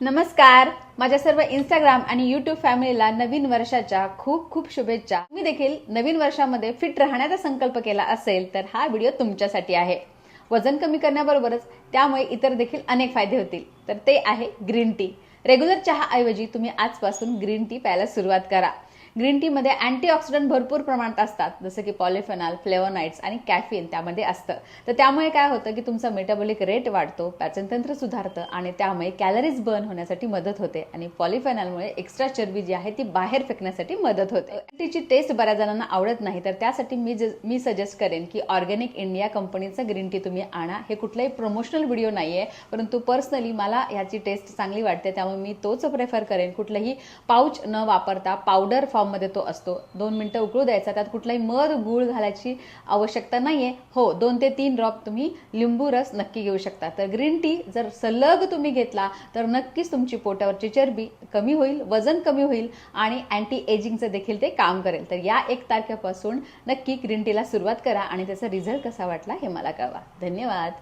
नमस्कार. माझ्या सर्व इंस्टाग्राम आणि युट्यूब फॅमिलीला नवीन वर्षाच्या खूप खूप शुभेच्छा. मी देखील नवीन वर्षामध्ये फिट राहण्याचा संकल्प केला असेल तर हा व्हिडिओ तुमच्यासाठी आहे. वजन कमी करण्याबरोबरच त्यामुळे इतर देखील अनेक फायदे होतील. तर ते आहे ग्रीन टी रेग्युलर चहाऐवजी तुम्ही आजपासून ग्रीन टी प्यायला सुरुवात करा. ग्रीन टीमध्ये अँटीऑक्सिडंट भरपूर प्रमाणात असतात जसं की पॉलिफेनॉल फ्लेवोनाइट्स आणि कॅफिन त्यामध्ये असतं. तर त्यामुळे काय होतं की तुमचा मेटाबॉलिक रेट वाढतो पाचनतंत्र सुधारतं आणि त्यामुळे कॅलरीज बर्न होण्यासाठी मदत होते आणि पॉलिफेनॉलमुळे एक्स्ट्रा चरबी जी आहे ती बाहेर फेकण्यासाठी मदत होते. तिची टेस्ट बऱ्याच जणांना आवडत नाही तर त्यासाठी मी मी सजेस्ट करेन की ऑर्गॅनिक इंडिया कंपनीचं ग्रीन टी तुम्ही आणा. हे कुठलाही प्रमोशनल व्हिडिओ नाही आहे परंतु पर्सनली मला ह्याची टेस्ट चांगली वाटते त्यामुळे मी तोच प्रेफर करेन. कुठलंही पाऊच न वापरता पावडर फॉर्ममध्ये तो असतो. दोन मिनटं उकळू द्यायचा त्यात कुठलाही मध गूळ घालायची आवश्यकता नाही आहे हो दोन ते तीन ड्रॉप तुम्ही लिंबू रस नक्की घेऊ शकता. तर ग्रीन टी जर सलग तुम्ही घेतला तर नक्कीच तुमची पोटावरची चरबी कमी होईल वजन कमी होईल आणि अँटी एजिंगचं देखील ते काम करेल. तर या एक तारखेपासून नक्की ग्रीन टीला सुरुवात करा आणि त्याचा रिझल्ट कसा वाटला हे मला कळवा. धन्यवाद.